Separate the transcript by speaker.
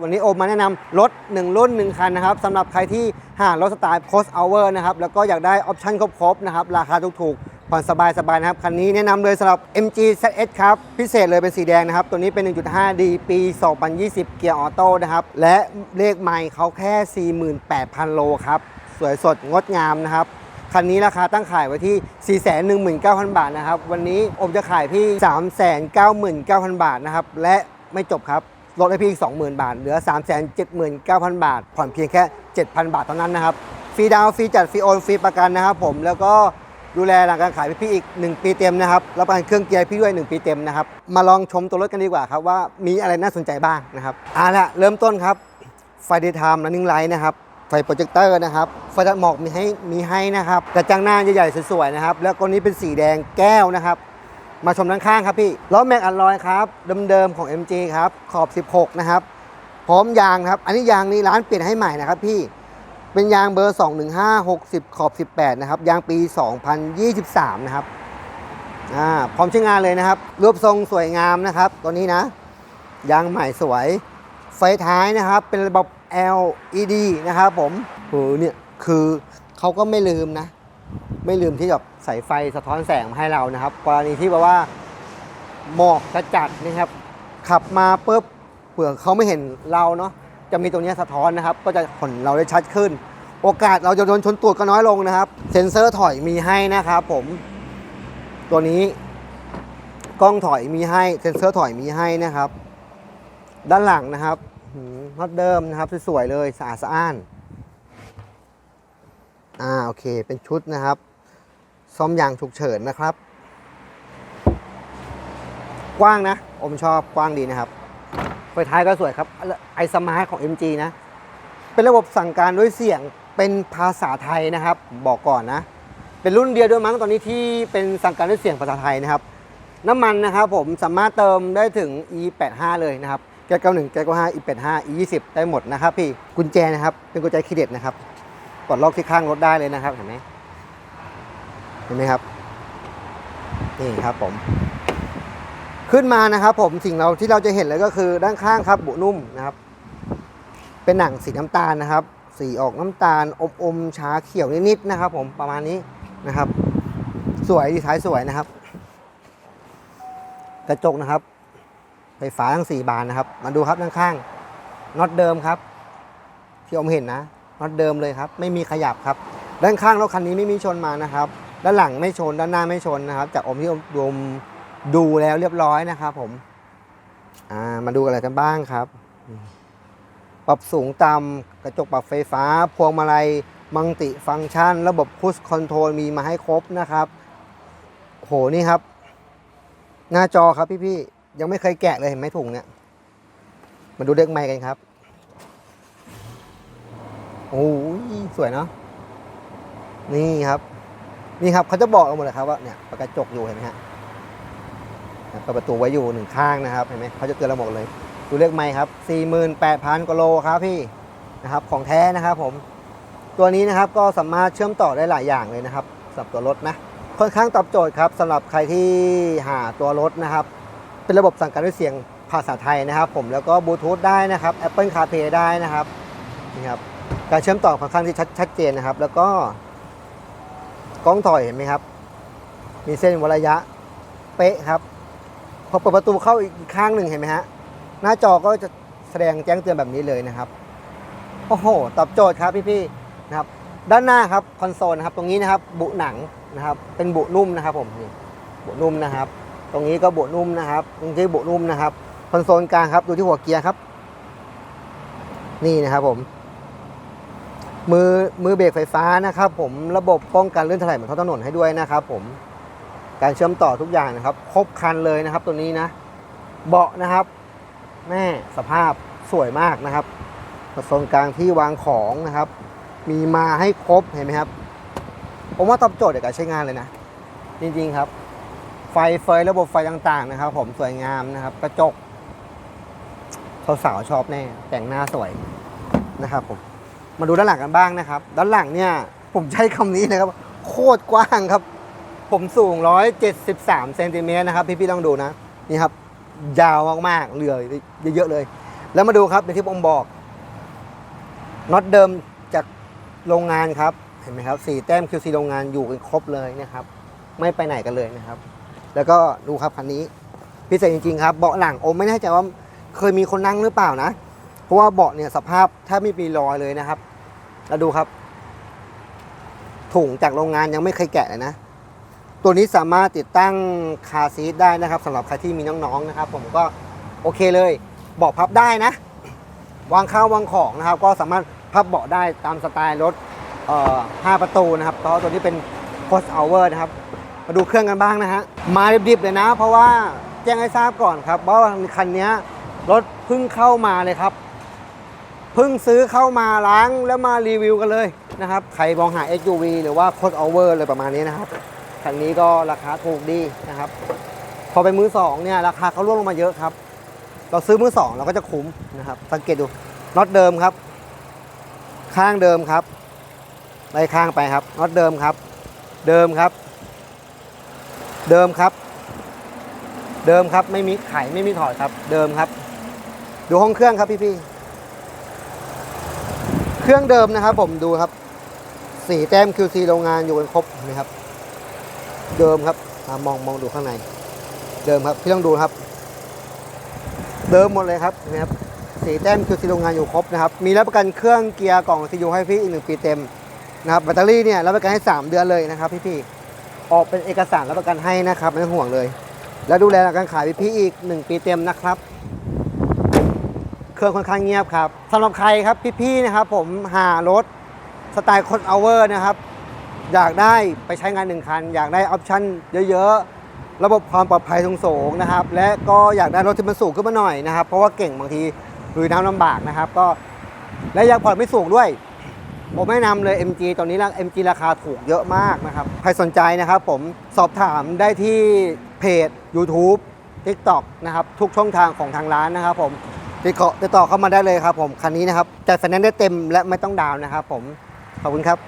Speaker 1: วันนี้โอมมาแนะนำรถ 1 รุ่น 1 คันนะครับสำหรับใครที่หารถสไตล์ post hour นะครับแล้วก็อยากได้ออปชั่นครบๆนะครับราคาถูกๆผ่อนสบายๆนะครับ คันนี้แนะนำเลยสำหรับ MG ZS ครับ พิเศษเลยเป็นสีแดงนะครับ ตัวนี้เป็น 1.5D ปี 2020 เกียร์ออโต้นะครับ และเลขไม่เขาแค่ 48,000 โลครับ สวยสดงดงามนะครับคันนี้ราคาตั้งขายไว้ที่ 419,000 บาทนะครับวันนี้โอมจะขายที่ 399,000 บาทนะครับและไม่จบครับ ลดให้พี่อีก20,000 บาท เหลือ 379,000 บาท ผ่อนเพียงแค่ 7,000 บาทเท่านั้นนะครับ ฟรีดาวน์ฟรีจัด ฟรีโอน ฟรีประกันนะครับผม แล้วก็ดูแลหลังการขายพี่อีก 1 ปีเต็มนะครับ รับประกันเครื่องเกียร์พี่ด้วย 1 ปีเต็มนะครับ มาลองชมตัวรถกันดีกว่าครับว่ามีอะไรน่าสนใจบ้างนะครับเอาละเริ่มต้นครับ ไฟเดย์ไทม์ running light นะครับ ไฟโปรเจคเตอร์นะครับ ไฟตัดหมอกมีให้มีให้นะครับ กระจังหน้าใหญ่ๆสวยๆนะครับ แล้วก็นี้เป็นสีแดงแก้วนะครับ มาชมด้านข้างครับพี่ล้อแม็กอัลลอยครับเดิมๆของ MG ครับขอบ 16 นะครับ พร้อมยางครับ อันนี้ยางนี้ร้านเปลี่ยนให้ใหม่นะครับพี่เป็นยางเบอร์ 215 60 ขอบ 18 นะครับ ยางปี 2023 นะครับอ่าพร้อมใช้งานเลยนะครับ รูปทรงสวยงามนะครับ ตัวนี้นะ ยางใหม่สวย ไฟท้ายนะครับ เป็นระบบ LED นะครับผมโหเนี่ยคือเขาก็ไม่ลืมนะ ไม่ลืมที่แบบ ใส่ไฟสะท้อนแสงมาให้เรานะครับ กรณีที่แบบว่าหมอกกระจัดนะครับ ขับมาปุ๊บเผื่อเขาไม่เห็นเราเนาะจะมีตรงนี้สะท้อนนะครับ ก็จะผลเราได้ชัดขึ้น โอกาสเราจะโดนชนตูดก็น้อยลงนะครับ เซ็นเซอร์ถอยมีให้นะครับผม ตัวนี้กล้องถอยมีให้ เซ็นเซอร์ถอยมีให้นะครับ ด้านหลังนะครับน็อตเดิมนะครับสวยๆเลยสะอาดสะอ้าน อ่าโอเค เป็นชุดนะครับ ซ่อมยางฉุกเฉินนะครับ กว้างนะ ผมชอบกว้างดีนะครับไฟท้ายก็สวยครับ ไอสมาร์ทของ MG นะ เป็นระบบสั่งการด้วยเสียงเป็นภาษาไทยนะครับ บอกก่อนนะ เป็นรุ่นเดียวด้วยมั้งตอนนี้ที่เป็นสั่งการด้วยเสียงภาษาไทยนะครับ น้ำมันนะครับผมสามารถเติมได้ถึง E85 เลยนะครับแก๊ส91แก๊ส5 E85 E20 ได้หมดนะครับพี่ กุญแจนะครับ เป็นกุญแจคีย์เด็ดนะครับ กดล็อกที่ข้างรถได้เลยนะครับ เห็นไหม ห็นไหมครับ นี่ครับผม ขึ้นมานะครับผมสิ่งเราที่เราจะเห็นเลยก็คือด้านข้างครับ บุนุ่มนะครับ เป็นหนังสีน้ำตาลนะครับ สีออกน้ำตาลอมอมชาเขียวนิดๆนะครับ ผมประมาณนี้นะครับ สวยดีท้ายสวยนะครับ กระจกนะครับไฟฟ้าทั้งสี่บานนะครับ มาดูครับด้านข้างน็อตเดิมครับ ที่ผมเห็นนะน็อตเดิมเลยครับ ไม่มีขยับครับ ด้านข้างรถคันนี้ไม่มีชนมานะครับ ด้านหลังไม่ชนด้านหน้าไม่ชนนะครับ จากอมที่อมดมดูแล้วเรียบร้อยนะครับผมอ่ามาดูอะไรกันบ้างครับ ปรับสูงต่ำกระจกปรับไฟฟ้า พวงมาลัยมังติฟังก์ชัน ระบบพุชคอนโทรลมีมาให้ครบนะครับ โหนี่ครับ หน้าจอครับพี่ๆยังไม่เคยแกะเลยเห็นไหมถุงเนี่ย มาดูเลขไมค์กันครับโอ้ยสวยเนาะนี่ครับ นี่ครับเขาจะบอกเราหมดเลยครับว่าเนี่ยประกระจกอยู่เห็นไหมฮะเปิดประตูไว้อยู่หนึ่งข้างนะครับเห็นไหมเขาจะเตือนเราหมดเลย ดูเลขไมค์ครับ 48,000กิโลครับพี่นะครับของแท้นะครับผมตัวนี้นะครับก็สามารถเชื่อมต่อได้หลายอย่างเลยนะครับสำหรับตัวรถนะค่อนข้างตอบโจทย์ครับสำหรับใครที่หาตัวรถนะครับ เป็นระบบสั่งการด้วยเสียงภาษาไทยนะครับ ผมแล้วก็บลูทูธได้นะครับ Apple CarPlay ได้นะครับนี่ครับการเชื่อมต่อค่อนข้างที่ชัดชัดเจนนะครับ แล้วก็ กล้องถอยเห็นไหมครับ มีเส้นวระยะ เป๊ะครับ พอเปิดประตูเข้าอีกข้างหนึ่งเห็นไหมฮะ หน้าจอก็จะแสดงแจ้งเตือนแบบนี้เลยนะครับ โอ้โห ตอบโจทย์ครับพี่ๆนะครับ ด้านหน้าครับคอนโซลนะครับ ตรงนี้นะครับ บุหนังนะครับ เป็นบุนุ่มนะครับ ผมนี่ บุนุ่มนะครับ ตรงนี้ก็บุนุ่มนะครับ ตรงที่บุนุ่มนะครับ คอนโซลกลางครับ ดูที่หัวเกียร์ครับ นี่นะครับผม มือมือเบรกไฟฟ้านะครับ ผมระบบป้องกันเลื่อนถลายบนท้องถนนให้ด้วยนะครับ ผมการเชื่อมต่อทุกอย่างนะครับ ครบคันเลยนะครับ ตัวนี้นะ เบาะนะครับ แม่สภาพสวยมากนะครับโซนกลางที่วางของนะครับ มีมาให้ครบเห็นไหมครับ ผมว่าตอบโจทย์ในการใช้งานเลยนะ จริงๆครับ ไฟเฟยระบบไฟต่างๆนะครับ ผมสวยงามนะครับ กระจกสาวๆชอบแน่ แต่งหน้าสวยนะครับผม มาดูด้านหลังกันบ้างนะครับ ด้านหลังเนี่ยผมใช้คำนี้นะครับ โคตรกว้างครับ ผมสูง 173เซนติเมตรนะครับ พี่ๆต้องดูนะ นี่ครับ ยาวมากๆเหลือเยอะๆเลย แล้วมาดูครับอย่างที่ผมบอกน็อตเดิมจากโรงงานครับ เห็นไหมครับสี่แต้ม QC โรงงานอยู่กันครบเลยนะครับ ไม่ไปไหนกันเลยนะครับ แล้วก็ดูครับคันนี้พิเศษจริงๆครับเบาะหลังโอมไม่แน่ใจว่าเคยมีคนนั่งหรือเปล่านะ ราะว่าเบาะเนี่ยสภาพแทบไม่มีรอยเลยนะครับแล้วดูครับ ถุงจากโรงงานยังไม่เคยแกะเลยนะ ตัวนี้สามารถติดตั้งคาซีทได้นะครับสำหรับใครที่มีน้องๆนะครับ ผมก็โอเคเลยเบาะพับได้นะ วางข้าววางของนะครับ ก็สามารถพับเบาะได้ตามสไตล์รถเอ่อ5ประตูนะครับเพราะตัวนี้เป็น post hour นะครับ มาดูเครื่องกันบ้างนะฮะ มาดิบๆเลยนะ เพราะว่าแจ้งให้ทราบก่อนครับว่าคันนี้รถเพิ่งเข้ามาเลยครับ เพิ่งซื้อเข้ามาล้างแล้วมารีวิวกันเลยนะครับ ใครมองหา SUV หรือว่า post hour เลยประมาณนี้นะครับคันนี้ก็ราคาถูกดีนะครับ พอเป็นมือสองเนี่ยราคาเขาร่วงลงมาเยอะครับ เราซื้อมือสองเราก็จะคุ้มนะครับ สังเกตดูน็อตเดิมครับ ข้างเดิมครับไล่ข้างไปครับน็อตเดิมครับ เดิมครับ เดิมครับ เดิมครับไม่มีไขไม่มีถอดครับ เดิมครับ ดูห้องเครื่องครับพี่ๆ เครื่องเดิมนะครับผมดูครับสีแต้ม QC โรงงานอยู่กันครบนะครับ เดิมครับอ่ามองมองดูข้างใน เดิมครับพี่ต้องดูครับ เดิมหมดเลยครับนะครับสีแต้ม QC โรงงานอยู่ครบนะครับมีรับประกันเครื่องเกียร์กล่องซียูให้พี่อีกหนึ่งปีเต็มนะครับแบตเตอรี่เนี่ยรับประกันให้ 3 เดือนเลยนะครับพี่ๆออกเป็นเอกสารรับประกันให้นะครับไม่ต้องห่วงเลย แล้วดูแลหลังการขายพี่ๆอีก 1 ปีเต็มนะครับ รื่องค่อนข้างเงียบครับสำหรับใครครับพี่ๆนะครับ ผมหารถสไตล์คนเอาเวอร์นะครับ อยากได้ไปใช้งานหนึ่งคัน อยากได้ออปชั่นเยอะๆ ระบบความปลอดภัยสูงๆนะครับ และก็อยากได้รถที่มันสูงขึ้นมาหน่อยนะครับ เพราะว่าเก่งบางทีลุยน้ำลำบากนะครับ ก็และอยากผ่อนไม่สูงด้วย ผมแนะนำเลย MG ตอนนี้ละ MG ราคาถูกเยอะมากนะครับ ใครสนใจนะครับ ผมสอบถามได้ที่เพจ YouTube TikTok นะครับทุกช่องทางของทางร้านนะครับผม ติดต่อเข้ามาได้เลยครับผมคันนี้นะครับจัดไฟแนนซ์ได้เต็มและไม่ต้องดาวนะครับผมขอบคุณครับ